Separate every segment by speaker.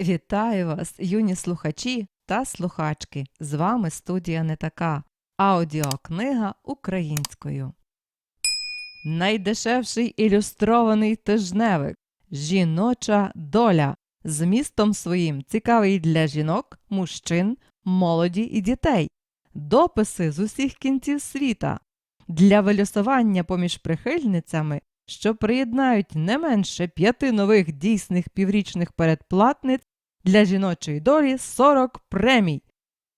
Speaker 1: Вітаю вас, юні слухачі та слухачки. З вами студія не така. Аудіокнига українською. Найдешевший ілюстрований тижневик Жіноча доля. Змістом своїм цікавий для жінок, мужчин, молоді і дітей. Дописи з усіх кінців світа. Для вилюсування поміж прихильницями, що приєднають не менше п'яти нових дійсних піврічних передплатниць для жіночої долі 40 премій.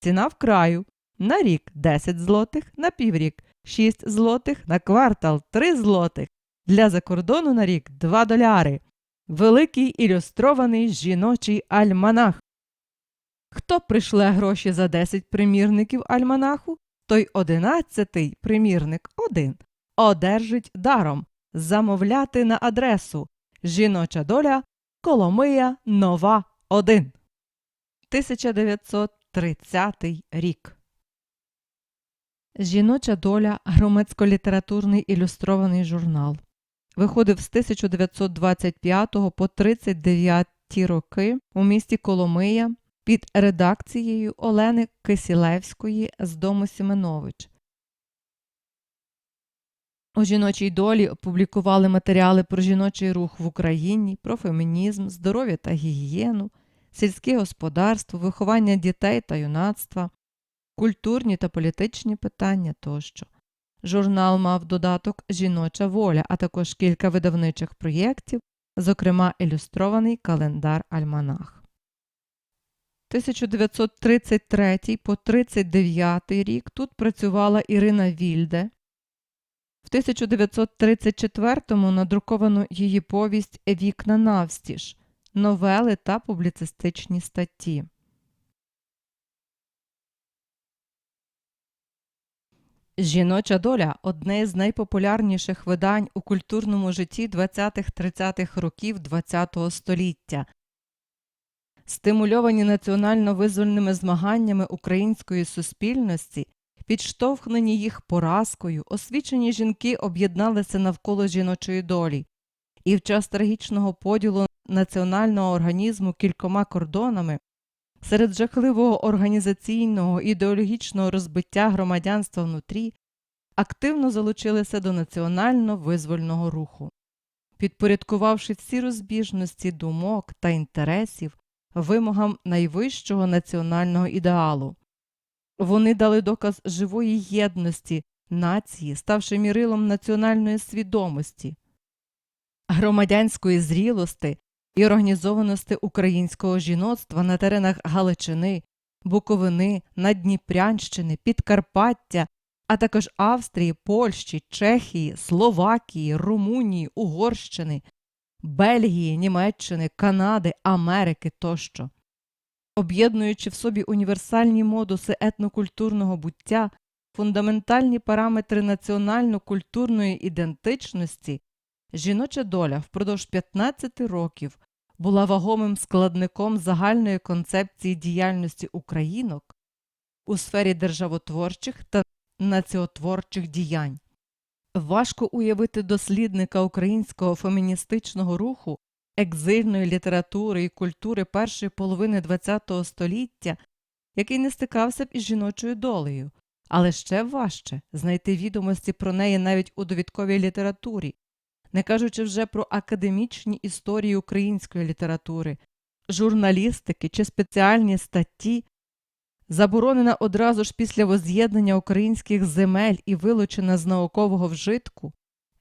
Speaker 1: Ціна вкраю на рік 10 злотих, на піврік 6 злотих, на квартал 3 злотих, для закордону на рік 2 доляри. Великий ілюстрований жіночий альманах. Хто пришле гроші за 10 примірників альманаху, той одинадцятий примірник один одержить даром замовляти на адресу Жіноча доля Коломия Нова 1. 1930 рік. Жіноча доля громадсько-літературний ілюстрований журнал. Виходив з 1925 по 39 роки у місті Коломия під редакцією Олени Кисілевської з дому Сіменович. У жіночій долі опублікували матеріали про жіночий рух в Україні, про фемінізм, здоров'я та гігієну, сільське господарство, виховання дітей та юнацтва, культурні та політичні питання тощо. Журнал мав додаток Жіноча воля, а також кілька видавничих проєктів, зокрема ілюстрований календар Альманах. 1933 по 39 рік тут працювала Ірина Вільде. В 1934-му надруковано її повість Вікна навстіж, новели та публіцистичні статті. Жіноча доля одне з найпопулярніших видань у культурному житті 20-30-х років ХХ століття. Стимульовані національно-визвольними змаганнями української суспільності, підштовхнені їх поразкою, освічені жінки об'єдналися навколо жіночої долі, і в час трагічного поділу національного організму кількома кордонами серед жахливого організаційного ідеологічного розбиття громадянства внутрі активно залучилися до національно-визвольного руху, підпорядкувавши всі розбіжності думок та інтересів вимогам найвищого національного ідеалу. Вони дали доказ живої єдності нації, ставши мірилом національної свідомості, громадянської зрілости і організованості українського жіноцтва на теренах Галичини, Буковини, Надніпрянщини, Підкарпаття, а також Австрії, Польщі, Чехії, Словакії, Румунії, Угорщини, Бельгії, Німеччини, Канади, Америки тощо. Об'єднуючи в собі універсальні модуси етнокультурного буття, фундаментальні параметри національно-культурної ідентичності, жіноча доля впродовж 15 років була вагомим складником загальної концепції діяльності українок у сфері державотворчих та націотворчих діянь. Важко уявити дослідника українського феміністичного руху, екзильної літератури і культури першої половини ХХ століття, який не стикався б із жіночою долею, але ще важче знайти відомості про неї навіть у довідковій літературі, не кажучи вже про академічні історії української літератури, журналістики чи спеціальні статті, заборонена одразу ж після воз'єднання українських земель і вилучена з наукового вжитку,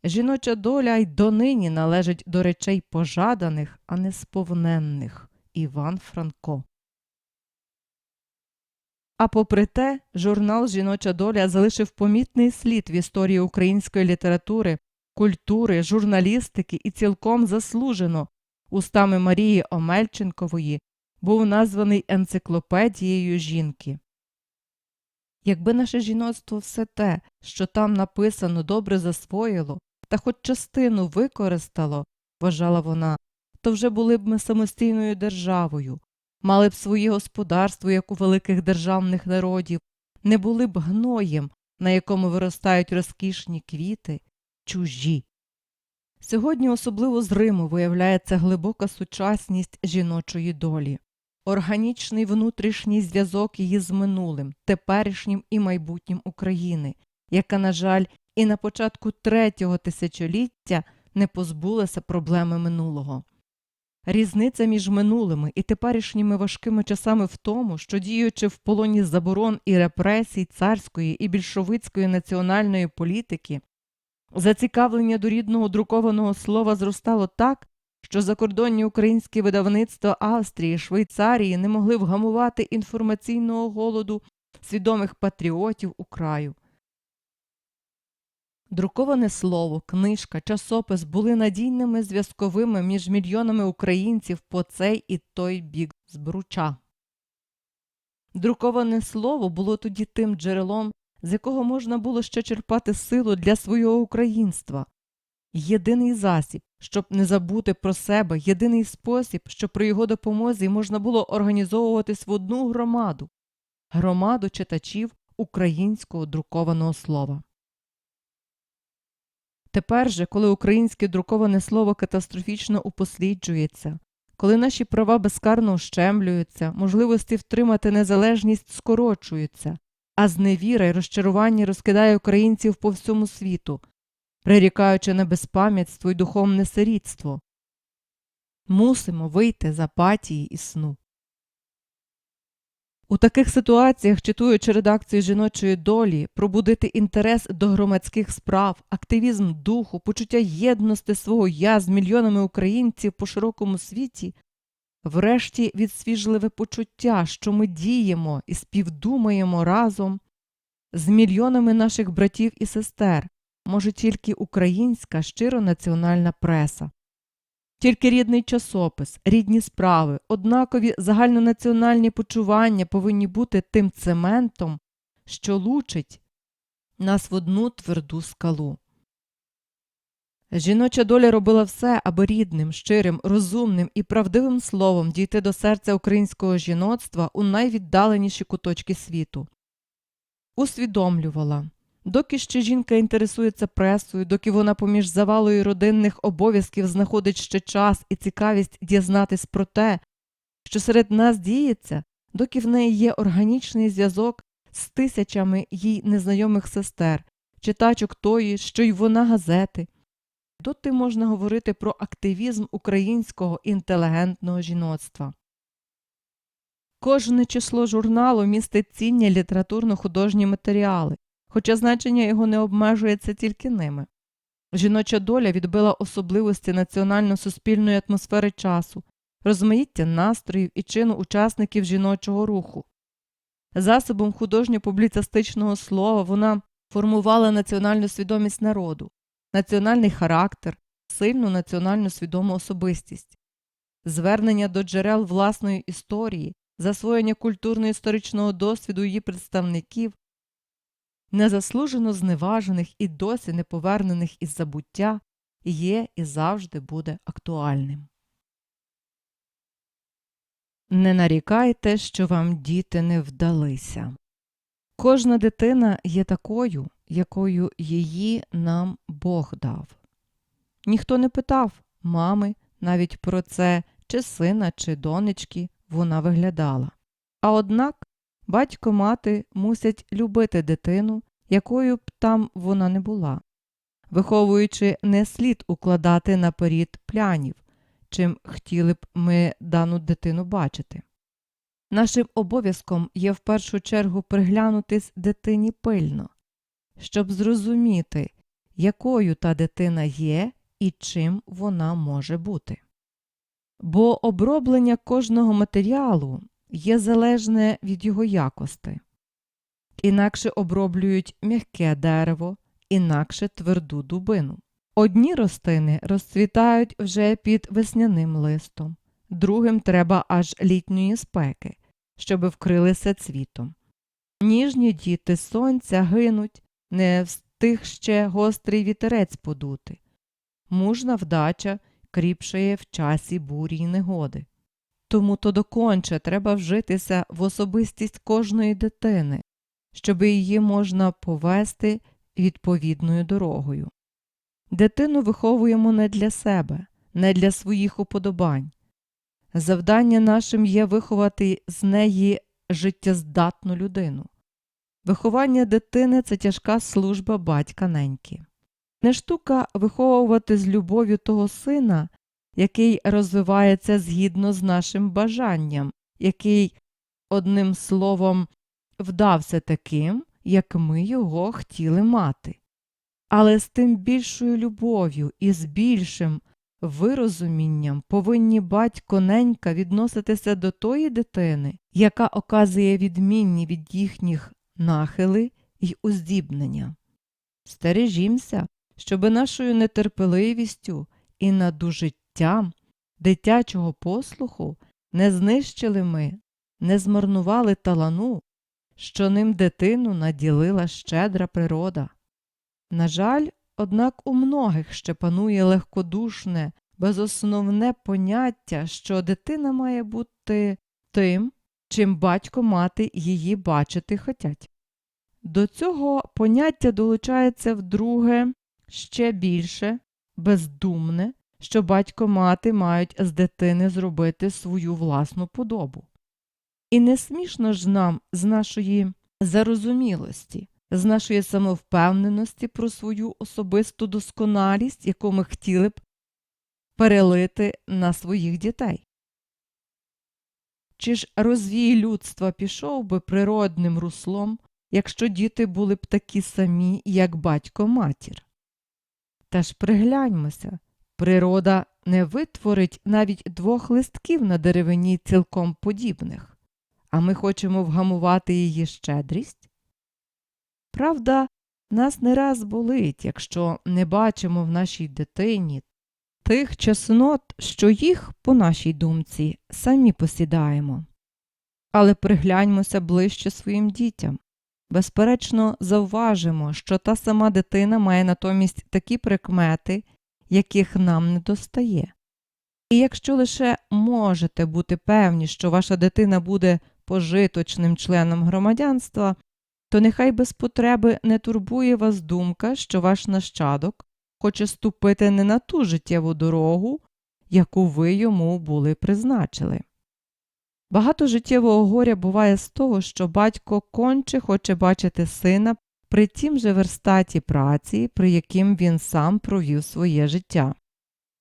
Speaker 1: жіноча доля й донині належить до речей пожаданих, а не сповненних Іван Франко. А попри те, журнал Жіноча доля залишив помітний слід в історії української літератури, культури, журналістики і цілком заслужено устами Марії Омельченкової був названий енциклопедією жінки. Якби наше жіноцтво все те, що там написано, добре засвоїло, та хоч частину використало, вважала вона, то вже були б ми самостійною державою, мали б своє господарство, як у великих державних народів, не були б гноєм, на якому виростають розкішні квіти, чужі. Сьогодні особливо зримо виявляється глибока сучасність жіночої долі. органічний внутрішній зв'язок її з минулим, теперішнім і майбутнім України, яка, на жаль, і на початку третього тисячоліття не позбулася проблеми минулого. Різниця між минулими і теперішніми важкими часами в тому, що діючи в полоні заборон і репресій царської і більшовицької національної політики, зацікавлення до рідного друкованого слова зростало так, що закордонні українські видавництва Австрії, Швейцарії не могли вгамувати інформаційного голоду свідомих патріотів у краю. Друковане слово, книжка, часопис були надійними зв'язковими між мільйонами українців по цей і той бік збруча. Друковане слово було тоді тим джерелом, з якого можна було ще черпати силу для свого українства. Єдиний засіб, щоб не забути про себе, єдиний спосіб, щоб при його допомозі можна було організовуватись в одну громаду громаду читачів українського друкованого слова. Тепер же, коли українське друковане слово катастрофічно упосліджується, коли наші права безкарно ущемлюються, можливості втримати незалежність скорочуються, а зневіра й розчарування розкидає українців по всьому світу, прирікаючи на безпам'ятство й духовне сирітство, мусимо вийти з апатії і сну. У таких ситуаціях, читуючи редакцію жіночої долі, пробудити інтерес до громадських справ, активізм духу, почуття єдності свого я з мільйонами українців по широкому світі, врешті відсвіжливе почуття, що ми діємо і співдумаємо разом з мільйонами наших братів і сестер, може тільки українська щиро національна преса. Тільки рідний часопис, рідні справи, однакові загальнонаціональні почування повинні бути тим цементом, що лучить нас в одну тверду скалу. Жіноча доля робила все, аби рідним, щирим, розумним і правдивим словом дійти до серця українського жіноцтва у найвіддаленіші куточки світу. Усвідомлювала, Доки ще жінка інтересується пресою, доки вона поміж завалою родинних обов'язків знаходить ще час і цікавість дізнатись про те, що серед нас діється, доки в неї є органічний зв'язок з тисячами їй незнайомих сестер, читачок тої, що й вона газети, доти можна говорити про активізм українського інтелігентного жіноцтва. Кожне число журналу містить цінні літературно-художні матеріали хоча значення його не обмежується тільки ними. Жіноча доля відбила особливості національно-суспільної атмосфери часу, розмаїття настроїв і чину учасників жіночого руху. Засобом художньо-публіцистичного слова вона формувала національну свідомість народу, національний характер, сильну національно свідому особистість, звернення до джерел власної історії, засвоєння культурно-історичного досвіду її представників незаслужено зневажених і досі неповернених із забуття, є і завжди буде актуальним. Не нарікайте, що вам діти не вдалися. Кожна дитина є такою, якою її нам Бог дав. Ніхто не питав мами навіть про це, чи сина, чи донечки вона виглядала. А однак Батько мати мусять любити дитину, якою б там вона не була, виховуючи, не слід укладати наперед плянів, чим хотіли б ми дану дитину бачити. Нашим обов'язком є в першу чергу приглянутись дитині пильно, щоб зрозуміти, якою та дитина є і чим вона може бути. Бо оброблення кожного матеріалу є залежне від його якості. Інакше оброблюють м'яке дерево, інакше тверду дубину. Одні рослини розцвітають вже під весняним листом, другим треба аж літньої спеки, щоби вкрилися цвітом. Ніжні діти сонця гинуть, не встиг ще гострий вітерець подути. Мужна вдача кріпшає в часі бурі й негоди. Тому то доконче треба вжитися в особистість кожної дитини, щоб її можна повести відповідною дорогою. Дитину виховуємо не для себе, не для своїх уподобань. Завдання нашим є виховати з неї життєздатну людину. Виховання дитини це тяжка служба батька неньки. Не штука виховувати з любов'ю того сина, який розвивається згідно з нашим бажанням, який, одним словом, вдався таким, як ми його хотіли мати. Але з тим більшою любов'ю і з більшим вирозумінням повинні батько ненька відноситися до тої дитини, яка оказує відмінні від їхніх нахили й уздібнення. Стережімся, щоби нашою нетерпеливістю і надужиттям дитячого послуху не знищили ми, не змарнували талану, що ним дитину наділила щедра природа. На жаль, однак у многих ще панує легкодушне, безосновне поняття, що дитина має бути тим, чим батько мати її бачити хотять. До цього поняття долучається вдруге ще більше, бездумне, що батько мати мають з дитини зробити свою власну подобу. І не смішно ж нам з нашої зарозумілості, з нашої самовпевненості про свою особисту досконалість, яку ми хотіли б перелити на своїх дітей. Чи ж розвій людства пішов би природним руслом, якщо діти були б такі самі, як батько матір? Та ж пригляньмося, природа не витворить навіть двох листків на деревині цілком подібних, а ми хочемо вгамувати її щедрість? Правда, нас не раз болить, якщо не бачимо в нашій дитині тих чеснот, що їх, по нашій думці, самі посідаємо. Але пригляньмося ближче своїм дітям. Безперечно, завважимо, що та сама дитина має натомість такі прикмети, яких нам не достає. І якщо лише можете бути певні, що ваша дитина буде пожиточним членом громадянства, то нехай без потреби не турбує вас думка, що ваш нащадок хоче ступити не на ту життєву дорогу, яку ви йому були призначили. Багато життєвого горя буває з того, що батько конче хоче бачити сина при тім же верстаті праці, при яким він сам провів своє життя.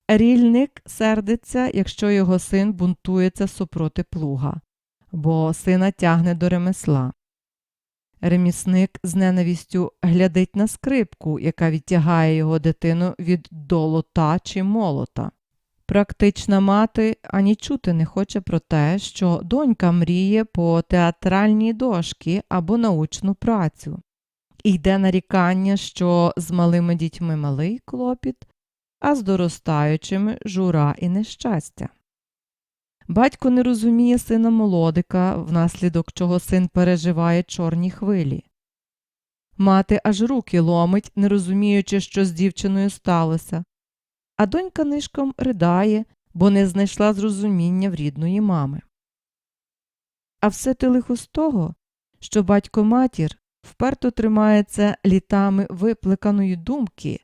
Speaker 1: Рільник сердиться, якщо його син бунтується супроти плуга, бо сина тягне до ремесла. Ремісник з ненавістю глядить на скрипку, яка відтягає його дитину від долота чи молота. Практична мати ані чути не хоче про те, що донька мріє по театральній дошки або научну працю. І йде нарікання, що з малими дітьми малий клопіт, а з доростаючими жура і нещастя. Батько не розуміє сина молодика, внаслідок чого син переживає чорні хвилі. Мати аж руки ломить, не розуміючи, що з дівчиною сталося, а донька нишком ридає, бо не знайшла зрозуміння в рідної мами. А все те лихо з того, що батько матір вперто тримається літами виплеканої думки,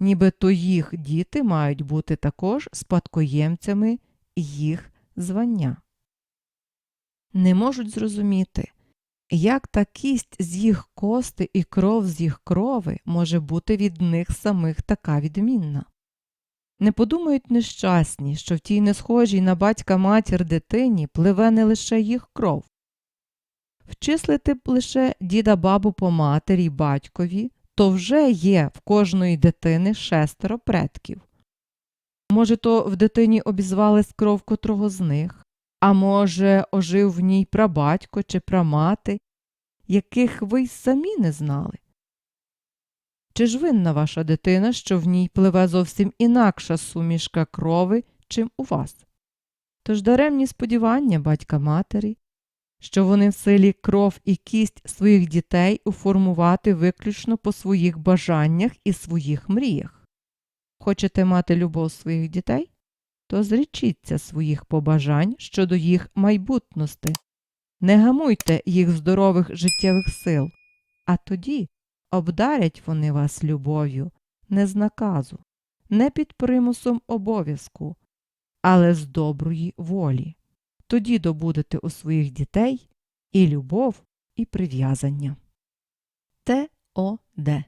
Speaker 1: ніби то їх діти мають бути також спадкоємцями їх звання. Не можуть зрозуміти, як та кість з їх кости і кров з їх крови може бути від них самих така відмінна. Не подумають нещасні, що в тій несхожій на батька матір дитині пливе не лише їх кров. Вчислити б лише діда бабу по матері й батькові, то вже є в кожної дитини шестеро предків. Може, то в дитині обізвались кров котрого з них, а може, ожив в ній прабатько чи прамати, яких ви й самі не знали. Чи ж винна ваша дитина, що в ній пливе зовсім інакша сумішка крови, чим у вас? Тож даремні сподівання батька матері, що вони в силі кров і кість своїх дітей уформувати виключно по своїх бажаннях і своїх мріях. Хочете мати любов своїх дітей? То зречіться своїх побажань щодо їх майбутності. Не гамуйте їх здорових життєвих сил, а тоді обдарять вони вас любов'ю, не з наказу, не під примусом обов'язку, але з доброї волі. Тоді добудете у своїх дітей і любов, і прив'язання. Т.О.Д.